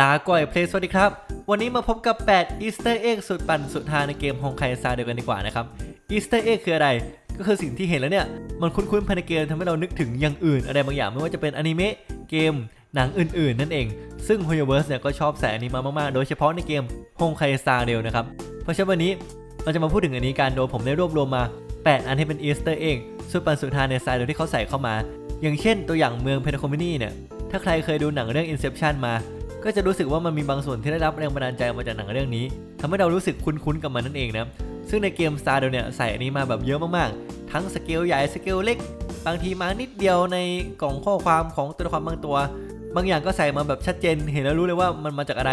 ลาก่อยเพลสวัสดีครับ วันนี้มาพบกับ8 Easter Egg สุดปั่นสุดฮาในเกมฮงไคซาเดียวกันดีกว่านะครับ Easter Egg คืออะไร ก็คือสิ่งที่เห็นแล้วเนี่ย มันคุ้นๆภายในเกมทำให้เรานึกถึงอย่างอื่น อะไรบางอย่างไม่ว่าจะเป็นอนิเมะเกมหนังอื่นๆ นั่นเอง ซึ่ง h o y o v e r s e เนี่ยก็ชอบใส่อันนี้มามากๆ โดยเฉพาะในเกมฮงไคซาเดียวนะครับ เพราะฉะนั้นวันนี้เราจะมาพูดถึงอันนี้กันโดยผมได้รวบรวมมา 8 อันที่เป็น Easter Egg สุดปั่นสุดฮาในสไตล์เดียวที่เขาใส่เข้ามา อย่างเช่น ตัวอย่างเมืองเพนโคมินีเนี่ยถ้าใครเคยดูหนังเรื่อง Inception มา ก็จะรู้สึกว่ามันมีบางส่วนที่ได้รับแรงบันดาลใจมาจากหนังเรื่องนี้ทำให้เรารู้สึกคุ้นๆกับมันนั่นเองนะซึ่งในเกม Star เนี่ยใส่อันนี้มาแบบเยอะมากๆ ทั้งสเกลใหญ่สเกลเล็ก บางทีมานิดเดียวในกล่องข้อความของตัวละครบางตัว บางอย่างก็ใส่มาแบบชัดเจน เห็นแล้วรู้เลยว่ามันมาจากอะไร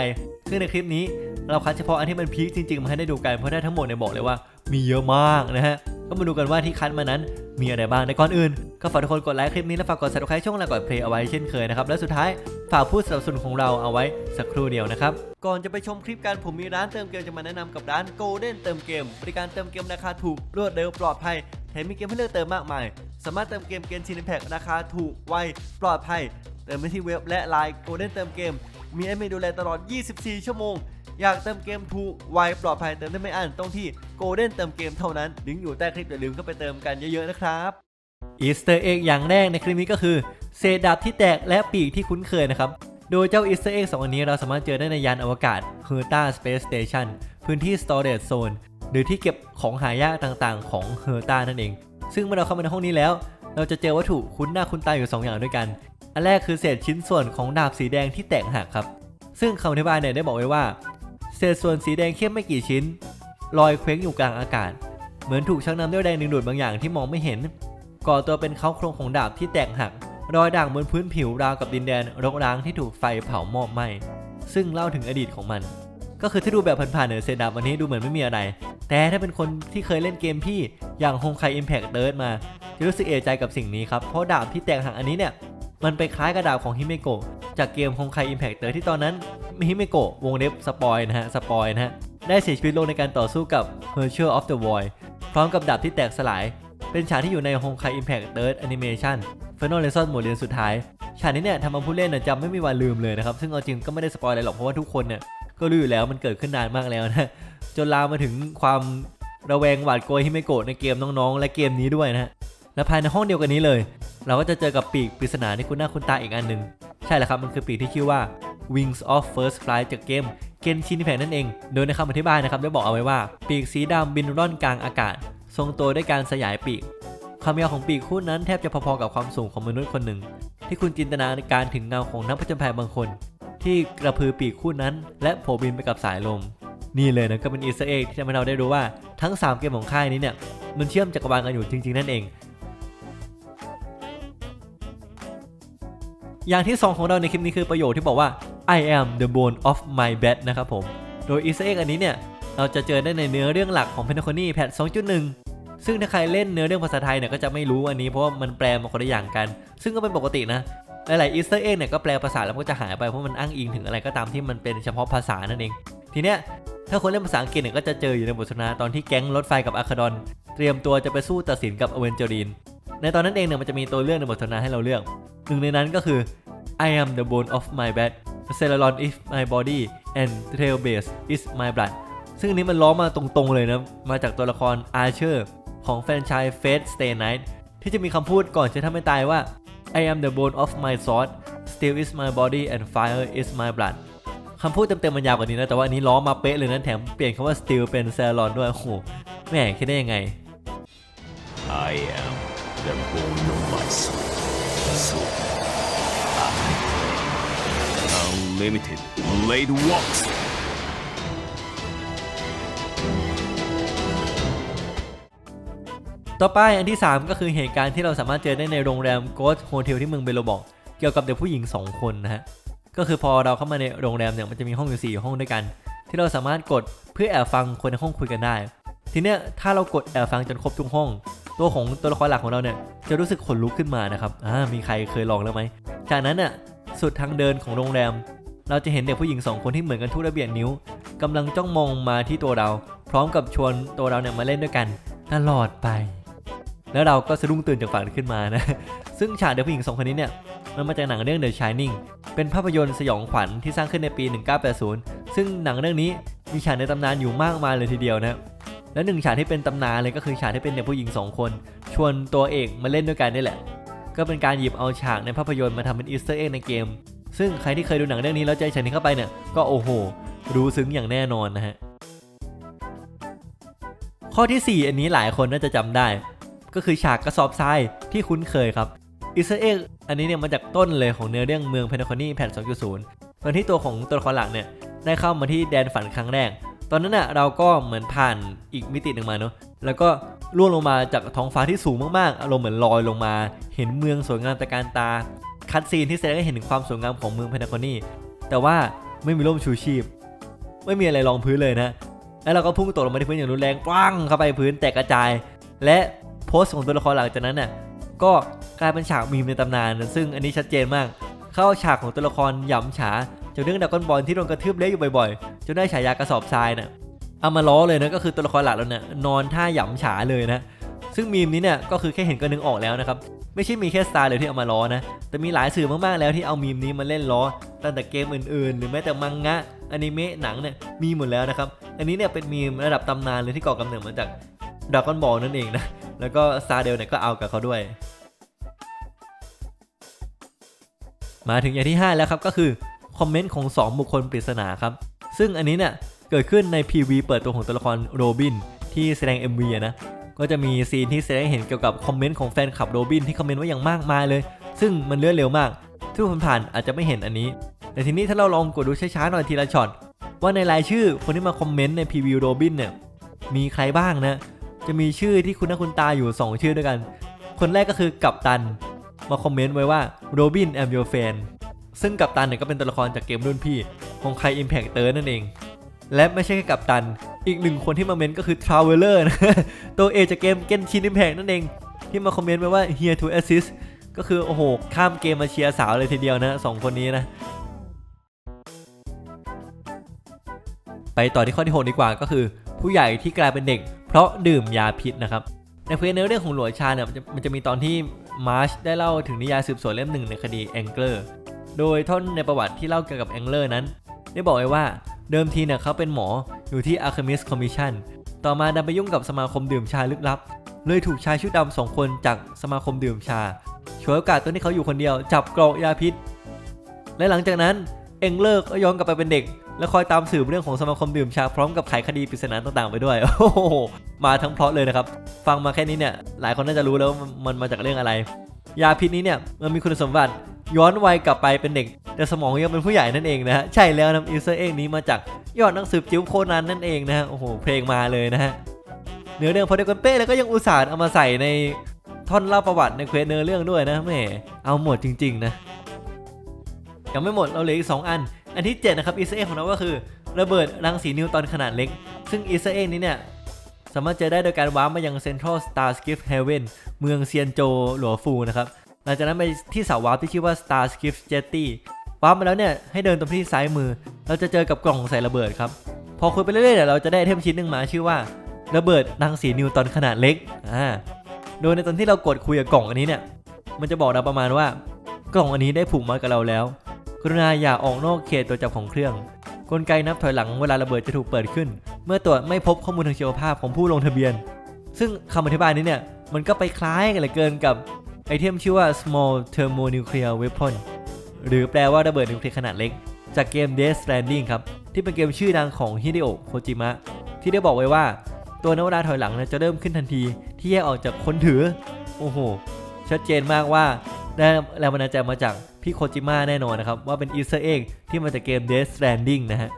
ซึ่งในคลิปนี้เราคัดเฉพาะอันที่มันพีคจริงๆมาให้ได้ดูกันเพราะได้ทั้งหมดเนี่ยบอกเลยว่ามีเยอะมากนะฮะก็มาดูกันว่าที่คัดมานั้นมีอะไรบ้างในก่อนอื่น ก็ฝากทุกคนกดไลค์คลิปนี้และฝากกด subscribe ช่องเราก่อนเพลย์เอาไว้เช่นเคยนะครับและสุดท้ายฝากผู้สนับสนุนของเราเอาไว้สักครู่เดียวนะครับ ก่อนจะไปชมคลิปกันผมมีร้านเติมเกมจะมาแนะนำกับร้าน Golden เติมเกม บริการเติมเกมราคาถูกรวดเร็วปลอดภัยแถมมีเกมให้เลือกเติมมากมาย สามารถเติมเกมเกมชินแพ็กราคาถูกไวปลอดภัยเติมได้ที่เว็บและไลน์ Golden เติมเกม มีแอดมินดูแลตลอด 24 ชั่วโมง อยากเติมเกมถูกไวปลอดภัยเติมได้ไม่อั้นต้องที่ Golden เติมเกมเท่านั้นลิงก์อยู่ใต้คลิปอย่าลืมเข้าไปเติมกันเยอะๆนะครับ อีสเตอร์เอ็กอย่างแรกในคลิปนี้ก็คือเศษดาบที่แตกและปีกที่คุ้นเคยนะครับ โดยเจ้าอีสเตอร์เอ็กสองอันนี้เราสามารถเจอได้ในยานอวกาศ h e r t a Space Station พื้นที่ Storage Zone หรือที่เก็บของหายากต่างๆ ของ h e r t a นั่นเอง ซึ่งเมื่อเราเข้ามาในห้องนี้แล้ว เราจะเจอวัตถุคุ้นหน้าคุ้นตาอยู่ 2 อย่างด้วยกัน อันแรกคือเศษชิ้นส่วนของดาบสีแดงที่แตกหักครับ ซึ่งคำอธิบายเนี่ยได้บอกไว้ว่า เศษส่วนสีแดงเข้มไม่กี่ชิ้นลอยเคว้งอยู่กลางอากาศ เหมือนถูกชักนำด้วยแรงดึงดูดบางอย่างที่มองไม่เห็น ก่อตัวเป็นเขาโครงของดาบที่แตกหัก รอยด่างบนพื้นผิวราวกับดินแดนรกร้างที่ถูกไฟเผามอดไหม้ซึ่งเล่าถึงอดีตของมัน ก็คือถ้าดูแบบผ่านๆเนี่ยเซดาบอันนี้ดูเหมือนไม่มีอะไร แต่ถ้าเป็นคนที่เคยเล่นเกมพี่อย่างฮงไคอิมแพ t เ i r d มา จะรู้สึกเอะใจกับสิ่งนี้ครับ เพราะดาบที่แตกหักอันนี้เนี่ย มันไปคล้ายกับดาบของฮิเมโกะจากเกมฮงไคอิมแพ t เ i r d ที่ตอนนั้นฮิเมโกะวงเล็บสปอยนะฮะสปอยนะฮะได้เสียชีวิตลงในการต่อสู้กับ h e r c h e r of the Void พร้อมกับดาบที่แตกสลาย เป็นฉากที่อยู่ใน Honkai Impact Third Animation Final Lesson หมดเรียนสุดท้าย ฉากนี้เนี่ยทำเอาผู้เล่นจำไม่มีวันลืมเลยนะครับ ซึ่งเอาจริงก็ไม่ได้สปอยอะไรหรอกเพราะว่าทุกคนเนี่ยก็รู้อยู่แล้วมันเกิดขึ้นนานมากแล้วนะจนลามมาถึงความระแวงหวาดกลัวฮิเมโกะในเกมน้องๆ และเกมนี้ด้วยนะฮะและภายในห้องเดียวกันนี้เลย เราก็จะเจอกับปีกปริศนาที่คุณหน้าคุณตาอีกอันหนึ่งใช่แล้วครับมันคือปีกที่ชื่อว่า Wings of First Flight จากเกมเกนชินแผนนั่นเอง โดยในคำอธิบายนะครับได้บอกเอาไว้ว่า ปีกสีดำบินร่อนกลางอากาศ ทรงตัวด้วยการสยายปีก ความยาวของปีกคู่นั้นแทบจะพอๆกับความสูงของมนุษย์คนหนึ่ง ที่คุณจินตนาการถึงเงาของนักผจญภัยบางคน ที่กระพือปีกคู่นั้น และโผบินไปกับสายลม นี่เลยนะก็เป็นอีสเตอร์เอ็กที่ทำให้เราได้รู้ว่าทั้ง 3 เกมของค่ายนี้เนี่ยมันเชื่อมจักรวาลกันอยู่จริง ๆ นั่นเองอย่างที่ 2 ของเราในคลิปนี้คือประโยคที่บอกว่า I am the bone of my bed นะครับผม โดยอีสเอ็กอันนี้เนี่ย เราจะเจอได้ในเนื้อเรื่องหลักของ p e n t a c o n y แพท2.1 ซึ่งถ้าใครเล่นเนื้อเรื่องภาษาไทยเนี่ยก็จะไม่รู้อันนี้เพราะว่ามันแปลมาคนละอย่างกัน ซึ่งก็เป็นปกตินะหลายๆอีสเตอร์เอ็กเนี่ยก็แปลภาษาแล้วก็จะหายไปเพราะมันอ้างอิงถึงอะไรก็ตามที่มันเป็นเฉพาะภาษานั่นเอง ทีเนี้ยถ้าคนเล่นภาษาอังกฤษเนี่ยก็จะเจออยู่ในบทสนทนาตอนที่แก๊งรถไฟกับอาคาดอนเตรียมตัวจะไปสู้ตัดสินกับอเวนเจอรีน ในตอนนั้นเองเนี่ยมันจะมีตัวเลือกในบทสนทนาให้เราเลือก หนึ่งในนั้นก็คือ I am the bone of my bed Celeron is my body and Trailblaze is my blood ซึ่งอันนี้มันล้อมาตรงๆเลยนะมาจากตัวละคร Archer ของแฟรนไชส์ Fate Stay Night ที่จะมีคำพูดก่อนจะทำให้ตายว่า I am the bone of my sword Steel is my body and fire is my blood คำพูดเต็มๆมันยาวกว่านี้นะ แต่ว่าอันนี้ล้อมาเป๊ะเลยนะแถมเปลี่ยนคำว่า steel เป็น c e l o n ด้วย โอ้โห แม่คิดได้ยังไง I am the bone of my soul. So, unlimited blade works. ต่อไปอันที่ 3 ก็คือเหตุการณ์ที่เราสามารถเจอได้ในโรงแรม Ghost Hotel ที่เมืองเบโลบอกเกี่ยวกับเด็กผู้หญิง 2 คนนะฮะ ก็คือพอเราเข้ามาในโรงแรมเนี่ยมันจะมีห้องอยู่ 4 ห้องด้วยกัน ที่เราสามารถกดเพื่อแอบฟังคนในห้องคุยกันได้ ทีเนี้ยถ้าเรากดแอบฟังจนครบทุกห้อง ตัวของตัวละครหลักของเราเนี่ยจะรู้สึกขนลุกขึ้นมานะครับอ่ามีใครเคยลองแล้วไหมจากนั้นน่ะสุดทางเดินของโรงแรม เราจะเห็นเด็กผู้หญิงสองคนที่เหมือนกันทุกระเบียดนิ้วกำลังจ้องมองมาที่ตัวเรา พร้อมกับชวนตัวเราเนี่ยมาเล่นด้วยกัน ตลอดไป แล้วเราก็สะดุ้งตื่นจากฝันขึ้นมานะ ซึ่งฉากเด็กผู้หญิงสองคนนี้เนี่ย มันมาจากหนังเรื่อง The Shining เป็นภาพยนตร์สยองขวัญที่สร้างขึ้นในปี 1980 ซึ่งหนังเรื่องนี้มีฉากในตำนานอยู่มากมายเลยทีเดียวนะ และหนึ่งฉากที่เป็นตำนานเลยก็คือฉากที่เป็นเด็กผู้หญิงสองคน ชวนตัวเอกมาเล่นด้วยกันนี่แหละ ก็เป็นการหยิบเอาฉากในภาพยนตร์มาทำเป็นอีสเตอร์เอ็กในเกม ซึ่งใครที่เคยดูหนังเรื่องนี้แล้วใจฉากนี้เข้าไปเนี่ย ก็โอ้โห รู้ซึ้งอย่างแน่นอนนะฮะ ข้อทีสี่4 อันนี้หลายคนน่าจะจำได้ ก็คือฉากกระสอบทรายที่คุ้นเคยครับอีสเอร์เอ็กอันนี้เนี่ยมาจากต้นเลยของเนื้อเรื่องเมืองเพนทาคอนีแผ่น 2.0 ตอนที่ตัวของตัวละครหลักเนี่ยได้เข้ามาที่แดนฝันครั้งแรก ตอนนั้นน่ะเราก็เหมือนผ่านอีกมิติหนึ่งมาเนาะแล้วก็ล่วงลงมาจากท้องฟ้าที่สูงมากๆ อารมณ์เหมือนลอยลงมา เห็นเมืองสวยงามตระการตา คัดซีนที่แสดงให้เห็นถึงความสวยงามของเมืองเพนทาคอนีแต่ว่าไม่มีร่มชูชีพ ไม่มีอะไรรองพื้นเลยนะ แล้วเราก็พุ่งตกลงมาที่พื้นอย่างรุนแรงปั้งเข้าไปพื้นแตกกระจาย และ โพสต์ของตัวละครหลังจากนั้นน่ะก็กลายเป็นฉากมีมในตำนาน ซึ่งอันนี้ชัดเจนมาก เข้าฉากของตัวละครหยำฉาจากเรื่องดรากอนบอลที่โดนกระทืบเละอยู่บ่อยๆจนได้ฉายากระสอบทรายน่ะเอามาล้อเลยนะก็คือตัวละครหลักเราเนี่ยนอนท่าหยำฉาเลยนะซึ่งมีมนี้เนี่ยก็คือแค่เห็นก็นึกออกแล้วนะครับไม่ใช่มีแค่สตาร์เลยที่เอามาล้อนะแต่มีหลายสื่อมากๆแล้วที่เอามีมนี้มาเล่นล้อตั้งแต่เกมอื่นๆ หรือแม้แต่มังงะอนิเมะหนังเนี่ยมีหมดแล้วนะครับอันนี้เนี่ยเป็นมีมระดับตำนานเลยที่ก่อกำเนิดมาจากดากอนบอลนั่นเองนะ แล้วก็ซาเดลเนี่ยก็เอากับเขาด้วย มาถึงอย่างที่ 5 แล้วครับก็คือคอมเมนต์ของ 2 บุคคลปริศนาครับ ซึ่งอันนี้เนี่ยเกิดขึ้นใน PV เปิดตัวของตัวละครโรบินที่แสดง MV นะ ก็จะมีซีนที่แสดงเห็นเกี่ยวกับคอมเมนต์ของแฟนคลับโรบินที่คอมเมนต์ไว้อย่างมากมายเลย ซึ่งมันเลื่อนเร็วมาก ทุกคนผ่านๆอาจจะไม่เห็นอันนี้ แต่ทีนี้ถ้าเราลองกดดูช้าๆหน่อยทีละช็อตว่าในรายชื่อคนที่มาคอมเมนต์ใน PV โรบินเนี่ยมีใครบ้างนะ จะมีชื่อที่คุณหน้าคุณตาอยู่ 2 ชื่อด้วยกัน คนแรกก็คือกัปตัน มาคอมเมนต์ไว้ว่าโรบิน am your fan ซึ่งกัปตันเนี่ยก็เป็นตัวละครจากเกมรุ่นพี่ของใคร Impact เตอร์นั่นเอง และไม่ใช่แค่กัปตัน อีกหนึ่งคนที่มาเมนต์ก็คือ Traveler นะตัวเอจากเกมเกนชิน Impact นั่นเอง ที่มาคอมเมนต์ไว้ว่า here to assist ก็คือโอ้โหข้ามเกมมาเชียร์สาวเลยทีเดียวนะสองคนนี้นะไปต่อที่ข้อที่ 6 ดีกว่าก็คือ ผู้ใหญ่ที่กลายเป็นเด็ก เพราะดื่มยาพิษนะครับในเพลงในเรื่องของหลวงชาเนี่ยมันจะมีตอนที่มาร์ชได้เล่าถึงนิยายสืบสวนเล่มหนึ่งในคดีแองเกอร์โดยท่อนในประวัติที่เล่าเกี่ยวกับแองเกอร์นั้น ได้บอกไว้ว่าเดิมทีเนี่ยเขาเป็นหมออยู่ที่ Alchemist Commission ต่อมาดันไปยุ่งกับสมาคมดื่มชาลึกลับ เลยถูกชายชุดดำสองคนจากสมาคมดื่มชาฉวยโอกาสตอนที่เขาอยู่คนเดียวจับกรอกยาพิษ และหลังจากนั้นเองเลอร์ก็ย้อนกลับไปเป็นเด็ก และคอยตามสืบเรื่องของสมาคมดื่มชาพร้อมกับไขคดีปริศนาต่างๆ ไปด้วย โอ้โห มาทั้งเพราะเลยนะครับ ฟังมาแค่นี้เนี่ย หลายคนน่าจะรู้แล้วมันมาจากเรื่องอะไร ยาพิษนี้เนี่ยมันมีคุณสมบัติย้อนวัยกลับไปเป็นเด็ก แต่สมองยังเป็นผู้ใหญ่นั่นเองนะฮะ ใช่แล้วนะอีเซอร์เองนี้มาจากยอดหนังสือจิ๋วโคนันนั่นเองนะฮะ โอ้โห เพลงมาเลยนะฮะ เนื้อเรื่องพอเดีกันเป๊ะแล้วก็ยังอุตส่าห์เอามาใส่ในท่อนเล่าประวัติในเควสเนื้อเรื่องด้วยนะแหมเอาหมดจริง ๆ นะยังไม่หมดเราเหลืออีก 2 อัน อันที่7นะครับอีสเอของเราก็คือระเบิดรังสีนิวตอนขนาดเล็ก ซึ่งอีสเอนี้เนี่ยสามารถเจอได้โดยการว้าร์ปมายัง Central Star Skiff Haven เมืองเซียนโจหลัวฟูนะครับหลังจากนั้นไปที่เสาวาร์ปที่ชื่อว่า Star Skiff Jetty ว้าร์ปมาแล้วเนี่ยให้เดินตรงที่ซ้ายมือ เราจะเจอกับกล่องใส่ระเบิดครับพอคุยไปเรื่อยๆเนี่ยเราจะได้เทมชิ้นหนึ่งมาชื่อว่า ระเบิดรังสีนิวตอนขนาดเล็กอ่าโดยในตอนที่เรากดคุยกับกล่องอันนี้เนี่ยมันจะบอกเราประมาณว่ากล่องอันนี้ได้ผูกมัดกับเราแล้ว กรุณาอย่าออกนอกเขตตัวจับของเครื่อง กลไกนับถอยหลังเวลาระเบิดจะถูกเปิดขึ้น เมื่อตรวจไม่พบข้อมูลทางชีวภาพของผู้ลงทะเบียน ซึ่งคำอธิบายนี้เนี่ยมันก็ไปคล้ายกันเหลือเกินกับไอเทมชื่อว่า small thermonuclear weapon หรือแปลว่าระเบิดนิวเคลียร์ขนาดเล็ก จากเกม Death Stranding ครับ ที่เป็นเกมชื่อดังของฮิเดโอะโคจิมะที่ได้บอกไว้ว่า ตัวนวดาถอยหลังจะเริ่มขึ้นทันที ที่แยกออกจากคนถือ โอ้โห ชัดเจนมากว่าได้แรงบันดาลใจมาจาก พี่โคจิมะแน่นอนนะครับ ว่าเป็นอีสเตอร์เอ็กที่มาจากเกม Death Stranding นะฮะ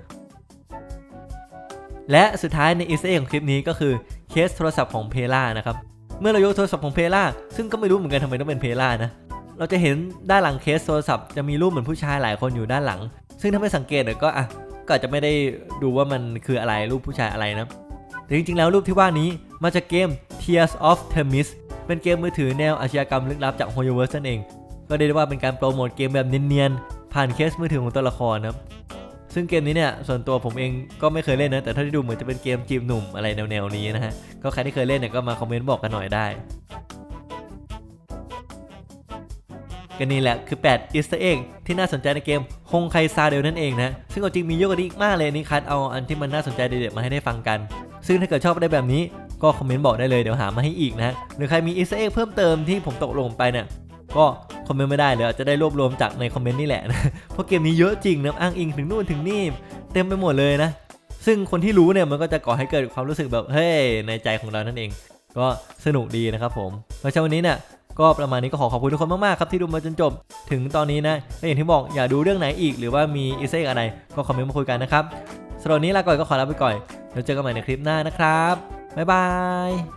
และสุดท้ายในอีสเตอร์เอ็กของคลิปนี้ก็คือเคสโทรศัพท์ของเพล่านะครับ เมื่อเรายกโทรศัพท์ของเพล่าซึ่งก็ไม่รู้เหมือนกันทำไมต้องเป็นเพล่านะเราจะเห็นด้านหลังเคสโทรศัพท์จะมีรูปเหมือนผู้ชายหลายคนอยู่ด้านหลัง ซึ่งถ้าไม่สังเกตเนี่ยก็อะก็อาจจะไม่ได้ดูว่ามันคืออะไรรูปผู้ชายอะไรนะแต่จริงๆ แล้วรูปที่ว่านี้มาจากเกม Tears of Themis เป็นเกมมือถือแนวอาชญากรรมลึกลับจาก HoloVerse นั่นเอง ก็เรียกได้ว่าเป็นการโปรโมทเกมแบบเนียนๆ ผ่านเคสมือถือของตัวละครนะครับ ซึ่งเกมนี้เนี่ยส่วนตัวผมเองก็ไม่เคยเล่นนะ แต่เท่าที่ดูเหมือนจะเป็นเกมจีบหนุ่มอะไรแนวๆนี้นะฮะ ก็ใครที่เคยเล่นเนี่ยก็มาคอมเมนต์บอกกันหน่อยได้ ก็นี่แหละคือ8 Easter egg ที่น่าสนใจในเกมฮงไคซาเดลนั่นเองนะ ซึ่งเอาจริงมีเยอะกว่านี้อีกมากเลยนี่คัดเอาอันที่มันน่าสนใจเด็ดๆมาให้ได้ฟังกัน ซึ่งถ้าเกิดชอบได้แบบนี้ก็คอมเมนต์บอกได้เลยเดี๋ยวหามาให้อีกนะ หรือใครมี Easter egg เพิ่มเติมที่ผมตกลงไปเนี่ยก็ คอมเมนต์ไม่ได้เลยจะได้รวบรวมจากในคอมเมนต์นี่แหละนะเพราะเกมนี้เยอะจริงนะอ้างอิงถึงนู่นถึงนี่เต็มไปหมดเลยนะ ซึ่งคนที่รู้เนี่ยมันก็จะก่อให้เกิดความรู้สึกแบบเฮ้ยในใจของเรานั่นเอง ก็สนุกดีนะครับผมเพราะฉะนั้นวันนี้เนี่ยก็ประมาณนี้ก็ขอขอบคุณทุกคนมากๆครับที่ดูมาจนจบ ถึงตอนนี้นะและอย่างที่บอกอย่าดูเรื่องไหนอีก หรือว่ามีอีเซกอะไรก็คอมเมนต์มาคุยกันนะครับสำหรับนี้ลาก่อนก็ขอลาไปก่อนเดี๋ยวเจอกันใหม่ในคลิปหน้านะครับบ๊ายบาย